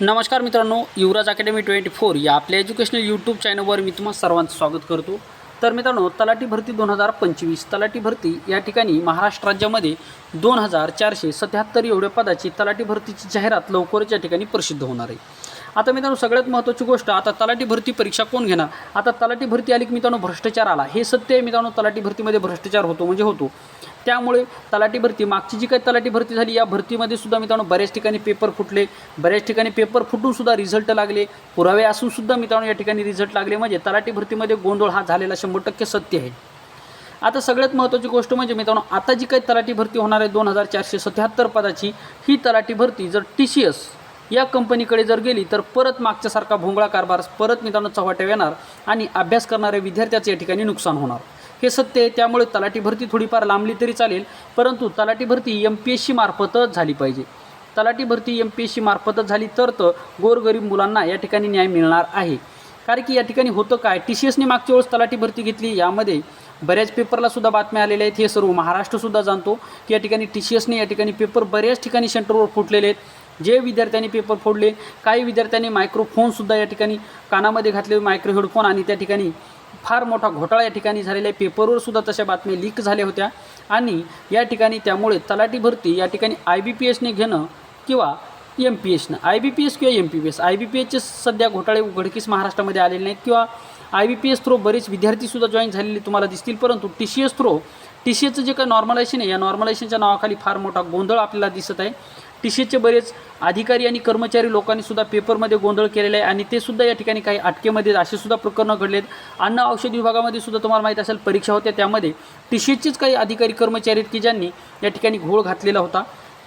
नमस्कार मित्रांनो युवराज academy twenty four या आपल्या एज्युकेशनल यूट्यूब चॅनलवर मी तुम्हाला सर्वांचं स्वागत करतो. तर मित्रांनो तलाठी भरती दोन हजार पंचवीस तलाठी भरती या ठिकाणी महाराष्ट्र राज्यामध्ये दोन हजार चारशे सत्याहत्तर एवढ्या पदाची तलाठी भरतीची जाहिरात लवकरच या ठिकाणी प्रसिद्ध होणार आहे. आता मित्रांनो सगळ्यात महत्त्वाची गोष्ट आता तलाठी भरती परीक्षा कोण घेणार? आता तलाठी भरती आली की मित्रांनो भ्रष्टाचार आला. हे सत्य आहे मित्रांनो तलाठी भरतीमध्ये भ्रष्टाचार होतो म्हणजे होतो. त्यामुळे तलाठी भरती मागची जी काही तलाठी भरती झाली या भरतीमध्ये सुद्धा मित्रांनो बऱ्याच ठिकाणी पेपर फुटले. बऱ्याच ठिकाणी पेपर फुटून सुद्धा रिझल्ट लागले. पुरावे असून सुद्धा मित्रांनो या ठिकाणी रिझल्ट लागले. म्हणजे तलाठी भरतीमध्ये गोंधळ हा झालेला शंभर टक्के सत्य आहे. आता सगळ्यात महत्त्वाची गोष्ट म्हणजे मित्रांनो आता जी काही तलाठी भरती होणार आहे दोन हजार चारशे सत्याहत्तर पदाची ही तलाठी भरती जर टी सी एस या कंपनीकडे जर गेली तर परत मागच्यासारखा भोंगळा कारभार परत मित्रांनो चव्हाट्या येणार आणि अभ्यास करणाऱ्या विद्यार्थ्याचं या ठिकाणी नुकसान होणार. हे सत्य आहे त्यामुळे तलाठी भरती थोडीफार लांबली तरी चालेल परंतु तलाठी भरती एम पी एस सी मार्फतच झाली पाहिजे. तलाठी भरती एम पी एस सी मार्फतच झाली तर तर गोरगरीब मुलांना या ठिकाणी न्याय मिळणार आहे. कारण की या ठिकाणी होतं काय टी सी एसने मागच्या वेळेस तलाठी भरती घेतली यामध्ये बऱ्याच पेपरला सुद्धा बातम्या आलेल्या आहेत हे सर्व महाराष्ट्रसुद्धा जाणतो की या ठिकाणी टी सी एसने या ठिकाणी पेपर बऱ्याच ठिकाणी सेंटरवर फुटलेले आहेत. जे विद्यार्थ्यांनी पेपर फोडले काही विद्यार्थ्यांनी मायक्रोफोनसुद्धा या ठिकाणी कानामध्ये घातले मायक्रो हेडफोन आणि त्या ठिकाणी फार मोठा घोटाळा या ठिकाणी झालेला आहे. पेपरवर सुद्धा तशा बातम्या लीक झाल्या होत्या. आणि या ठिकाणी त्यामुळे तलाठी भरती या ठिकाणी आय बी पी एसने घेणं किंवा एम पी एसनं आय बी पी एस किंवा M P P S I B P एसचे सध्या घोटाळे उघडकीस महाराष्ट्रामध्ये आलेले नाहीत किंवा I B P S through बरेच विद्यार्थीसुद्धा जॉईन झालेले तुम्हाला दिसतील. परंतु T C S through T C एचं जे काही नॉर्मलायझेशन आहे या नॉर्मलायझेशनच्या नावाखाली फार मोठा गोंधळ आपल्याला दिसत आहे. टी सी एसचे बरेच अधिकारी आणि कर्मचारी लोकांनी सुद्धा पेपरमध्ये गोंधळ केलेला आहे आणि ते सुद्धा या ठिकाणी काही अटकेमध्ये असे सुद्धा प्रकरणं घडलेत. अन्न औषध विभागामध्ये सुद्धा तुम्हाला माहीत असेल परीक्षा होत्या त्यामध्ये टी सी एचेच काही अधिकारी कर्मचारी आहेत की ज्यांनी या ठिकाणी घोळ घातलेला होता.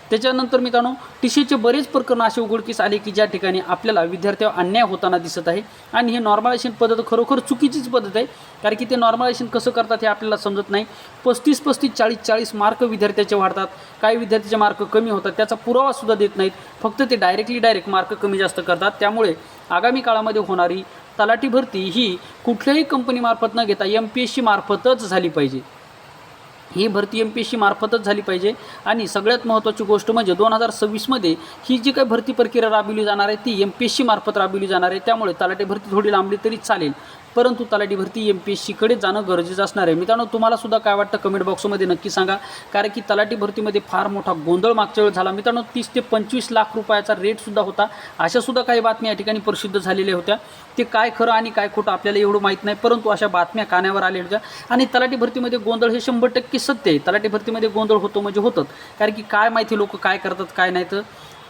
त्याच्यानंतर मित्रांनो टी सीचे बरेच प्रकरणं असे उघडकीस आले की ज्या ठिकाणी आपल्याला विद्यार्थ्यावर अन्याय होताना दिसत आहे आणि हे नॉर्मलायझेशन पद्धत खरोखर चुकीचीच पद्धत आहे कारण की ते नॉर्मलायझेशन कसं करतात हे आपल्याला समजत नाही. पस्तीस पस्तीस चाळीस चाळीस मार्क विद्यार्थ्याचे वाढतात. काही विद्यार्थ्याचे मार्क कमी होतात त्याचा पुरावासुद्धा देत नाहीत. फक्त ते डायरेक्टली डायरेक्ट मार्क कमी जास्त करतात. त्यामुळे आगामी काळामध्ये होणारी तलाठी भरती ही कुठल्याही कंपनीमार्फत न घेता एम पी एस सी मार्फतच झाली पाहिजे. ही भरती एम पी एस सी मार्फतच झाली पाहिजे. आणि सगळ्यात महत्त्वाची गोष्ट म्हणजे दोन हजार सव्वीसमध्ये ही जी काही भरती प्रक्रिया राबविली जाणार आहे ती एम पी एस सी मार्फत राबविली जाणार आहे. त्यामुळे तलाठी भरती थोडी लांबली तरी चालेल. परंतु तलाठी भरती एम पी एस सीकडे जाणं गरजेचं असणार आहे. मित्रांनो तुम्हाला सुद्धा काय वाटतं कमेंट बॉक्समध्ये नक्की सांगा. कारण की तलाठी भरतीमध्ये फार मोठा गोंधळ मागच्या वेळेस झाला. मित्रांनो तीस ते पंचवीस लाख रुपयाचा रेटसुद्धा होता. अशासुद्धा काही बातम्या या ठिकाणी प्रसिद्ध झालेल्या होत्या. ते काय खरं आणि काय खोटं आपल्याला एवढं माहीत नाही. परंतु अशा बातम्या कानावर आलेल्या होत्या. आणि तलाठी भरतीमध्ये गोंधळ हे शंभर टक्के सत्य आहे. तलाठी भरतीमध्ये गोंधळ होतो म्हणजे होतं कारण की काय माहिती लोक काय करतात काय नाही तर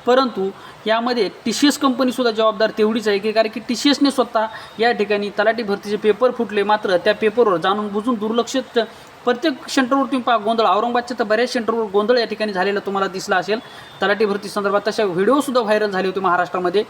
परंतु यामध्ये टी सी एस कंपनीसुद्धा जबाबदार तेवढीच आहे की कारण की टी सी एसने स्वतः या ठिकाणी तलाठी भरतीचे पेपर फुटले. मात्र त्या पेपरवर जाणून बुजून दुर्लक्षित प्रत्येक सेंटरवर तुम्ही पहा गोंधळ. औरंगाबादच्या तर बऱ्याच सेंटरवर गोंधळ या ठिकाणी झालेला तुम्हाला दिसला असेल. तलाठी भरती संदर्भात तशा व्हिडिओसुद्धा व्हायरल झाले होते महाराष्ट्रामध्ये.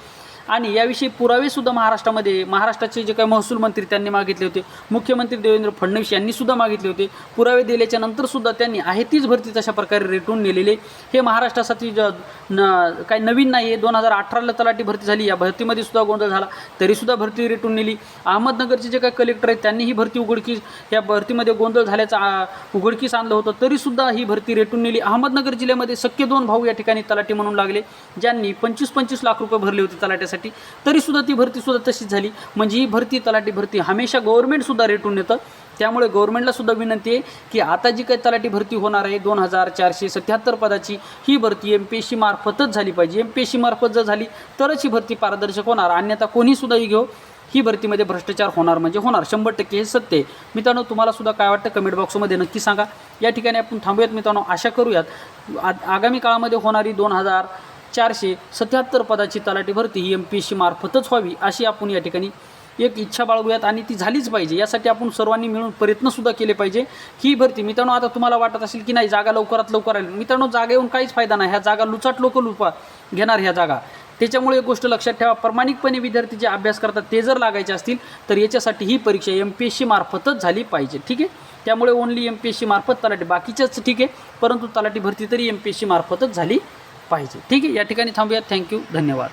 आणि याविषयी पुरावेसुद्धा महाराष्ट्रामध्ये महाराष्ट्राचे जे काही महसूल मंत्री त्यांनी मागितले होते मुख्यमंत्री देवेंद्र फडणवीस यांनीसुद्धा मागितले होते पुरावे दिल्याच्या नंतरसुद्धा त्यांनी आहे तीच भरती तशा प्रकारे रेटून नेलेले. हे महाराष्ट्रासाठी ज न काही नवीन नाही आहे दोन हजार अठराला तलाठी भरती झाली. या भरतीमध्ये सुद्धा गोंधळ झाला. तरीसुद्धा भरती रेटून नेली. अहमदनगरचे जे काही कलेक्टर आहेत त्यांनी ही भरती उघडकीस या भरतीमध्ये गोंधळ झाल्याचा उघडकीस आणलं होतं. तरीसुद्धा ही भरती रेटून नेली. अहमदनगर जिल्ह्यामध्ये सख्खे दोन भाऊ या ठिकाणी तलाठी म्हणून लागले ज्यांनी पंचवीस पंचवीस लाख रुपये भरले होते तलाट्यासाठी तरीसुद्धा ती भरतीसुद्धा तशीच झाली. म्हणजे ही भरती तलाठी भरती हमेशा गव्हर्मेंटसुद्धा रेटून येतं त्यामुळे गव्हर्मेंटलासुद्धा विनंती आहे की आता जी काही तलाठी भरती होणार आहे दोन हजार चारशे सत्याहत्तर पदाची ही भरती एम पी एस सी मार्फतच झाली पाहिजे. एम पी एस सी मार्फत जर झाली तरच ही भरती पारदर्शक होणार. अन्यथा कोणीसुद्धा ही घेऊ ही भरतीमध्ये भ्रष्टाचार होणार म्हणजे होणार. शंभर टक्के हे सत्य आहे. मित्रांनो तुम्हाला सुद्धा काय वाटतं कमेंट बॉक्समध्ये नक्की सांगा. या ठिकाणी आपण थांबूयात मित्रांनो. आशा करूयात आ आगामी काळामध्ये होणारी दोन हजार चारशे सत्याहत्तर पदाची तलाठी भरती ही एम पी एस सी मार्फतच व्हावी अशी आपण या ठिकाणी एक इच्छा बाळगूयात आणि ती झालीच पाहिजे. यासाठी आपण सर्वांनी मिळून प्रयत्नसुद्धा केले पाहिजे. ही भरती मित्रांनो आता तुम्हाला वाटत असेल की नाही जागा लवकरात लवकर आली. मित्रांनो जागा येऊन काहीच फायदा नाही. ह्या जागा लुचाट लोक लुपा घेणार ह्या जागा. त्याच्यामुळे एक गोष्ट लक्षात ठेवा प्रामाणिकपणे विद्यार्थी जे अभ्यास करतात ते जर लागायचे असतील तर याच्यासाठी ही परीक्षा एम पी एस सी मार्फतच झाली पाहिजे. ठीक आहे? त्यामुळे only M P S C मार्फत तलाठी. बाकीच्याच ठीक आहे परंतु तलाठी भरती तरी एम पी एस सी मार्फतच झाली पाहिजे. ठीक आहे या ठिकाणी थांबूयात. थँक्यू धन्यवाद.